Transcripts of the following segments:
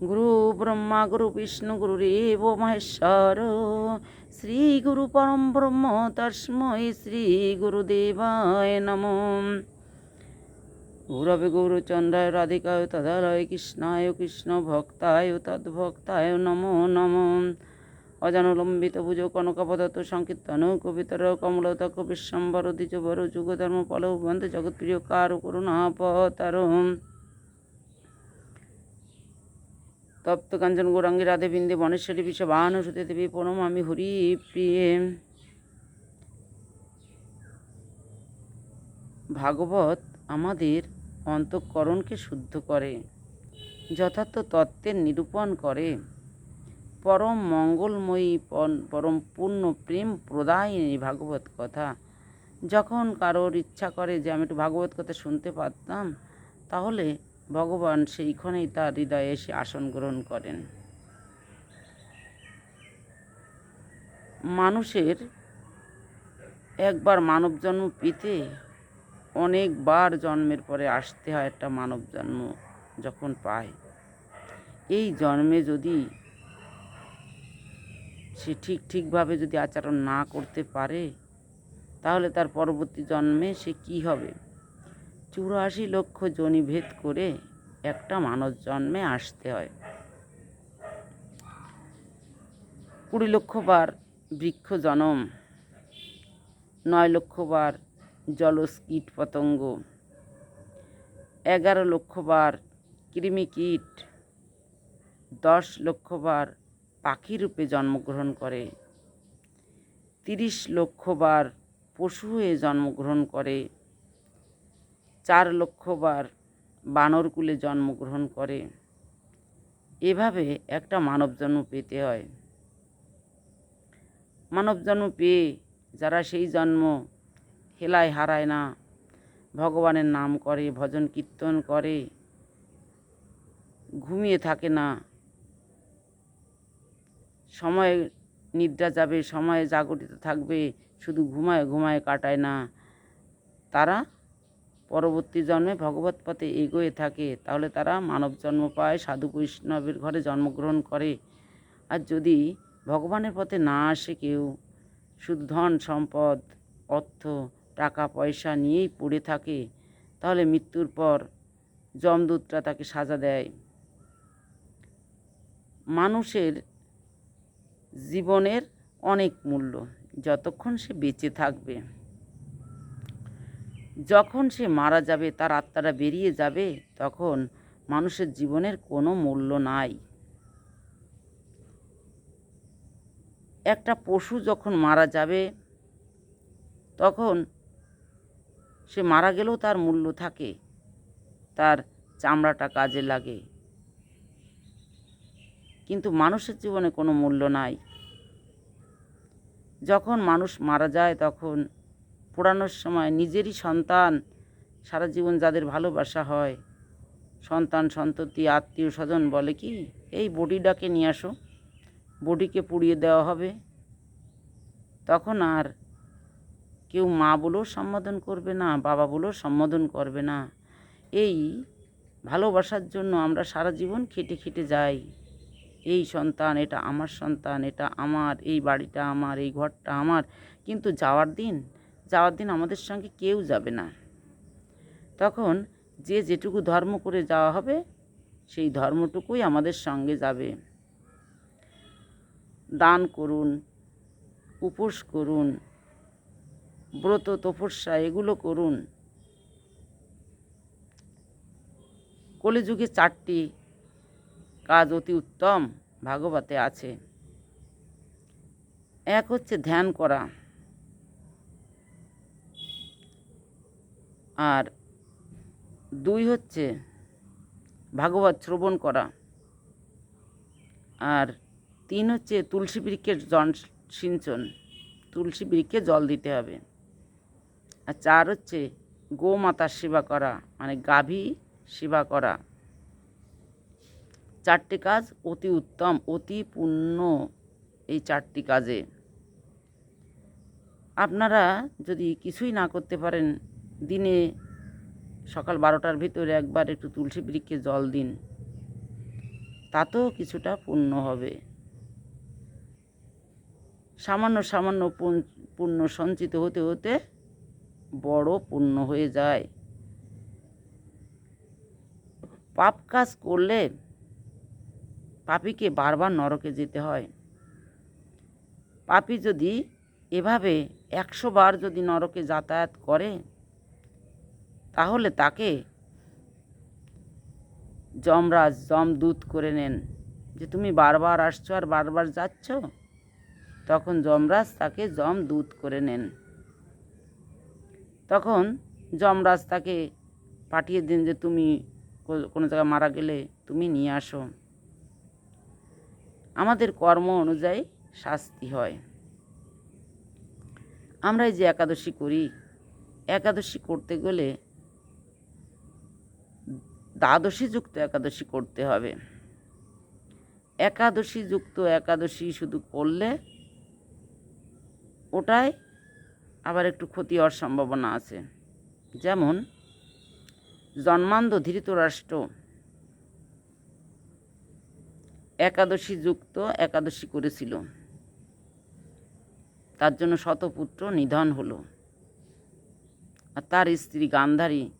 গুরু ব্রহ্মা গুরু বিষ্ণু গুরুরেব মহেশ্বর শ্রী গুরু পরম ব্রহ্ম তস্মৈ শ্রী গুরুদেবায় নম গুরবে গৌরচন্দ্রায় রাধিকায় তদালয় কৃষ্ণায় কৃষ্ণ ভক্তায় তদ্ভক্তায় নমো নম অজানুলম্বিত ভুজ কনকপদত্ত সংকীর্তন কবিতর কমলতক বিশ্বম্বর দ্বিজ বর যুগধর্ম পলব বন্ধু জগৎপ্রিয় কার করুণাপতারম তপ্ত কাঞ্চন গৌরাঙ্গী, রাধে বিন্দে, বনেশ্বরী বিশ্ব বাহন সুতে দেবী, প্রণম, আমি হরি প্রিয়ে। ভাগবত আমাদের অন্তঃকরণকে শুদ্ধ করে, যথার্থ তত্ত্বের নিরূপণ করে। পরম মঙ্গলময়ী পরম পূর্ণ প্রেম প্রদায়িনী ভাগবত কথা। যখন কারোর ইচ্ছা করে যে আমি একটু ভাগবত কথা শুনতে পারতাম, তাহলে ভগবান সেইখানেই তার হৃদয়ে এসে আসন গ্রহণ করেন। মানুষের একবার মানব জন্ম পেতে অনেকবার জন্মের পরে আসতে হয় একটা মানব জন্ম যখন পায়। এই জন্মে যদি সে ঠিক ঠিকভাবে যদি আচরণ না করতে পারে, তাহলে তার পরবর্তী জন্মে সে কি হবে? চুরাশি লক্ষ জনিভেদ করে একটা মানব জন্মে আসতে হয়। কুড়ি লক্ষ বার বৃক্ষ জনম, নয় লক্ষ বার জলজ কীট পতঙ্গ, এগারো লক্ষ বার কৃমি কীট, দশ লক্ষ বার পাখি রূপে জন্মগ্রহণ করে, তিরিশ লক্ষ বার পশু হয়ে জন্মগ্রহণ করে চার লক্ষবার বানরকুলে জন্মগ্রহণ করে। এভাবে একটা মানব জন্ম পেতে হয়। মানব জন্ম পেয়ে যারা সেই জন্ম হেলায় হারায় না, ভগবানের নাম করে, ভজন কীর্তন করে, ঘুমিয়ে থাকে না, সময়ে নিদ্রা যাবে, সময়ে জাগরিত থাকবে, শুধু ঘুমায় ঘুমায় কাটায় না, তারা পরবর্তী জন্মে ভগবত পথে এগোয়ে থাকে, তাহলে তারা মানব জন্ম পায়, সাধু বৈষ্ণবের ঘরে জন্মগ্রহণ করে। আর যদি ভগবানের পথে না আসে কেউ, শুধু ধন, সম্পদ, অর্থ, টাকা, পয়সা নিয়েই পড়ে থাকে, তাহলে মৃত্যুর পর যমদূতরা তাকে সাজা দেয়। মানুষের জীবনের অনেক মূল্য, যতক্ষণ সে বেঁচে থাকবে। যখন সে মারা যাবে, তার আত্মাটা বেরিয়ে যাবে, তখন মানুষের জীবনের কোনো মূল্য নাই। একটা পশু যখন মারা যাবে, তখন সে মারা গেলেও তার মূল্য থাকে, তার চামড়াটা কাজে লাগে। কিন্তু মানুষের জীবনে কোনো মূল্য নাই। যখন মানুষ মারা যায়, তখন পোড়ানোর সময় নিজেরই সন্তান সারা জীবন যাদের ভালোবাসা হয়, সন্তান, সন্ততি, আত্মীয় স্বজন বলে কি, এই বডিটাকে নিয়ে আসো, বডিকে পুড়িয়ে দেওয়া হবে। তখন আর কেউ মা বলেও সম্বোধন করবে না, বাবা বলেও সম্বোধন করবে না। এই ভালোবাসার জন্য আমরা সারা জীবন খেটে খেটে যাই। এই সন্তান, এটা আমার সন্তান, এটা আমার, এই বাড়িটা আমার, এই ঘরটা আমার। কিন্তু যাওয়ার দিন যাওয়ার দিন আমাদের সঙ্গে কেউ যাবে না। তখন যে যেটুকু ধর্ম করে যাওয়া হবে, সেই ধর্মটুকুই আমাদের সঙ্গে যাবে। দান করুন, উপোস করুন, ব্রত তপস্যা এগুলো করুন। কলিযুগে চারটি কাজ অতি উত্তম ভাগবতে আছে। এক হচ্ছে ধ্যান করা। আর দুই হচ্ছে ভাগবত শ্রবণ করা। আর তিন হচ্ছে তুলসী বৃক্ষের জন সিঞ্চন, তুলসী বৃক্ষে জল দিতে হবে। আর চার হচ্ছে গোমাতার সেবা করা মানে গাভী সেবা করা। চারটি কাজ অতি উত্তম, অতি পূর্ণ এই চারটি কাজে। আপনারা যদি কিছুই না করতে পারেন দিনে সকাল বারোটার ভিতরে একবার একটু তুলসী বৃক্ষে জল দিন। তাতেও কিছুটা পুণ্য হবে। সামান্য সামান্য পুণ্য সঞ্চিত হতে হতে বড় পুণ্য হয়ে যায়। পাপ কাজ করলে পাপিকে বারবার নরকে যেতে হয়। পাপি যদি এভাবে একশো বার যদি নরকে যাতায়াত করে তাহলে তাকে যমরাজ যমদূত করে নেন। যে তুমি বারবার আসছো আর বারবার যাচ্ছ, তখন যমরাজ তাকে যমদূত করে নেন। তখন যমরাজ তাকে পাঠিয়ে দিন যে তুমি কোনো জায়গায় মারা গেলে তুমি নিয়ে আসো। আমাদের কর্ম অনুযায়ী শাস্তি হয়। আমরা এই যে একাদশী করি, একাদশী করতে গেলে দ্বাদশী যুক্ত একাদশী করতে হবে। একাদশী যুক্ত একাদশী শুধু করলে ওটাই আবার একটু ক্ষতি হওয়ার সম্ভাবনা আছে। যেমন, জন্মান্ধ ধৃতরাষ্ট্র একাদশী যুক্ত একাদশী করেছিল। তার জন্য শতপুত্র নিধন হলো। আর তার স্ত্রী গান্ধারী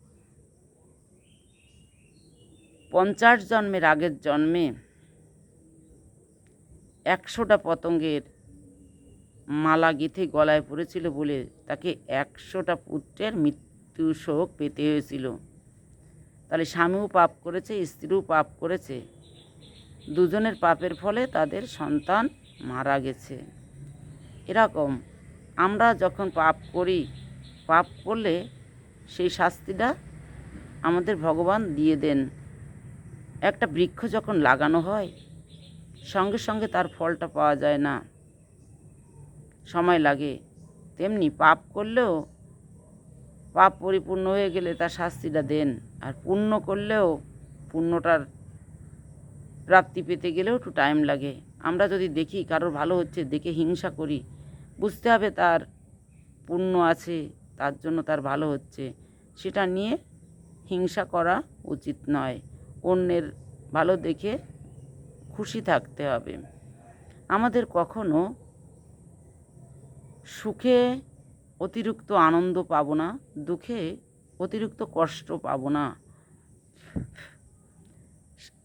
পঞ্চাশ জন্মের আগের জন্মে একশোটা পতঙ্গের মালা গেঁথে গলায় পড়েছিল বলে তাকে একশোটা পুত্রের মৃত্যু শোক পেতে হয়েছিল। তাহলে স্বামীও পাপ করেছে, স্ত্রীও পাপ করেছে। দুজনের পাপের ফলে তাদের সন্তান মারা গেছে। এরকম আমরা যখন পাপ করি, পাপ করলে সেই শাস্তিটা আমাদের ভগবান দিয়ে দেন। একটা বৃক্ষ যখন লাগানো হয়, সঙ্গে সঙ্গে তার ফলটা পাওয়া যায় না। সময় লাগে। তেমনি পাপ করলেও, পাপ পরিপূর্ণ হয়ে গেলে তার শাস্তিটা দেন। আর পুণ্য করলেও, পুণ্যটার প্রাপ্তি পেতে গেলেও একটু টাইম লাগে। আমরা যদি দেখি কারোর ভালো হচ্ছে, দেখে হিংসা করি, বুঝতে হবে তার পুণ্য আছে, তার জন্য তার ভালো হচ্ছে। সেটা নিয়ে হিংসা করা উচিত নয়। অন্যের ভালো দেখে খুশি থাকতে হবে। আমাদের কখনো সুখে অতিরিক্ত আনন্দ পাবো না, দুঃখে অতিরিক্ত কষ্ট পাবো না।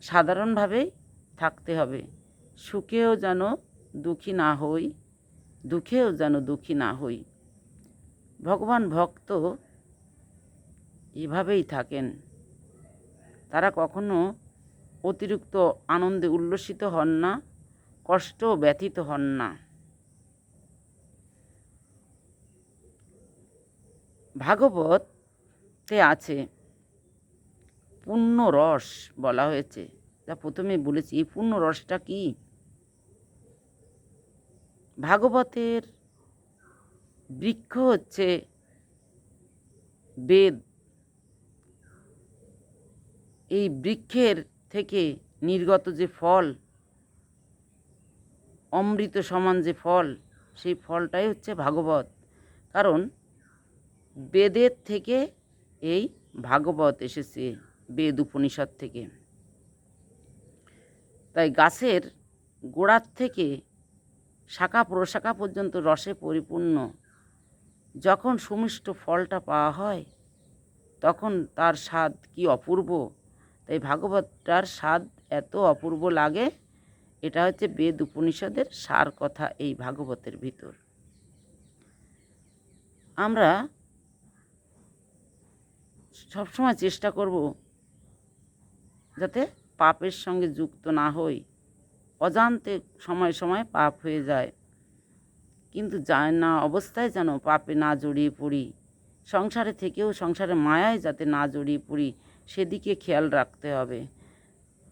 সাধারণভাবেই থাকতে হবে। সুখেও যেন দুঃখী না হই, দুঃখেও যেন দুঃখী না হই। ভগবান ভক্ত এভাবেই থাকেন। তারা কখনো অতিরিক্ত আনন্দে উল্লসিত হন না কষ্ট ব্যথিত হন না। ভাগবতে আছে পূর্ণ রস বলা হয়েছে। যা প্রথমে বলেছি, এই পূর্ণ রসটা কি? ভাগবতের বৃক্ষ হচ্ছে বেদ। এই বৃক্ষের থেকে নির্গত যে ফল, অমৃত সমান যে ফল, সেই ফলটাই হচ্ছে ভাগবত। কারণ বেদের থেকে এই ভাগবত এসেছে, বেদ উপনিষদ থেকে। তাই গাছের গোড়ার থেকে শাখা প্রশাখা পর্যন্ত রসে পরিপূর্ণ। যখন সুমিষ্ট ফলটা পাওয়া হয়, তখন তার স্বাদ কি অপূর্ব! তাই ভাগবতটার স্বাদ এত অপূর্ব লাগে, এটা হচ্ছে বেদ উপনিষদের সার কথা এই ভাগবতের ভিতর। আমরা সবসময় চেষ্টা করব যাতে পাপের সঙ্গে যুক্ত না হই। অজান্তে সময় সময় পাপ হয়ে যায়। কিন্তু যায় না অবস্থায় যেন পাপে না জড়িয়ে পড়ি। সংসারে থেকেও সংসারে মায়ায় যাতে না জড়িয়ে পড়ি সেদিকে খেয়াল রাখতে হবে।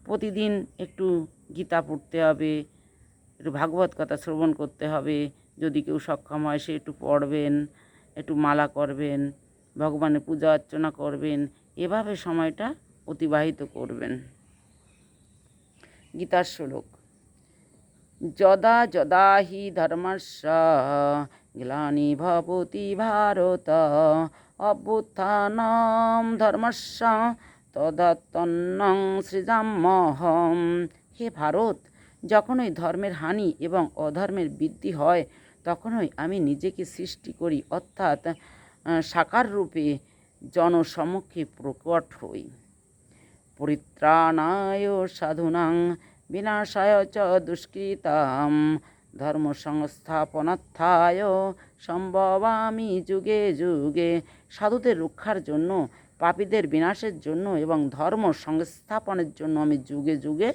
প্রতিদিন একটু গীতা পড়তে হবে ভাগবত কথা শ্রবণ করতে হবে। যদি কেউ সক্ষম হয়, সে একটু পড়বেন, একটু মালা করবেন, ভগবানের পূজা অর্চনা করবেন, এভাবে সময়টা অতিবাহিত করবেন। গীতার শ্লোক, যদা যদা হি ধর্মস্য গ্লানি ভবতি ভারত অভ্যুত্থানম ধর্মস্য তদাত্তন্নং সৃজাম্যহম হে ভারত, যখনই ধর্মের হানি এবং অধর্মের বৃদ্ধি হয়, তখনই আমি নিজেকে সৃষ্টি করি, অর্থাৎ সাকার রূপে জনসমক্ষে প্রকট হই। পরিত্রাণায় সাধুনাং, বিনাশায় চ দুষ্কৃতাম। ধর্ম সংস্থাপনার্থায় সম্ভবামি যুগে যুগে সাধুদের রক্ষার জন্য, পাপীদের বিনাশের জন্য এবং ধর্ম সংস্থাপনের জন্য আমি যুগে যুগে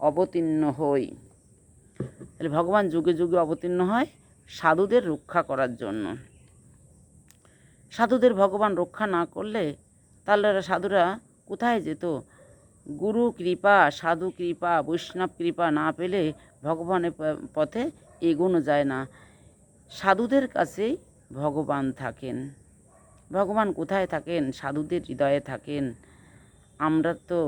অবতীর্ণ হই। তাহলে ভগবান যুগে যুগে অবতীর্ণ হয় সাধুদের রক্ষা করার জন্য। সাধুদের ভগবান রক্ষা না করলে তাহলে সাধুরা কোথায় যেত? গুরু কৃপা, সাধু কৃপা, বৈষ্ণব কৃপা না পেলে ভগবানের পথে এগোনো যায় না। সাধুদের কাছেই ভগবান থাকেন। ভগবান কোথায় থাকেন? সাধুদের হৃদয়ে থাকেন। আমরা তো,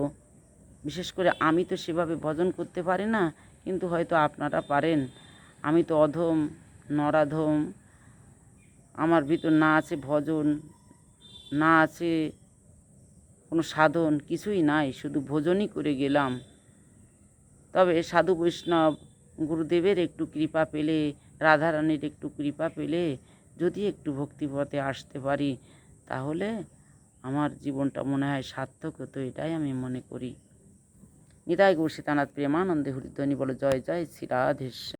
বিশেষ করে আমি তো সেভাবে ভজন করতে পারি না, কিন্তু হয়তো আপনারা পারেন। আমি তো অধম, নরাধম, আমার ভিতর না আছে ভজন, না আছে কোনো সাধন কিছুই নাই, শুধু ভোজনই করে গেলাম। তবে সাধু বৈষ্ণব গুরুদেবের একটু কৃপা পেলে, রাধারানীর একটু কৃপা পেলে, যদি একটু ভক্তিপথে আসতে পারি, তাহলে আমার জীবনটা মনে হয় সার্থক হতো, এটাই আমি মনে করি। নিতাই গৌর প্রেমানন্দে হরিদ্বনি বলো, জয় জয় শ্রী রাধেশ্যাম।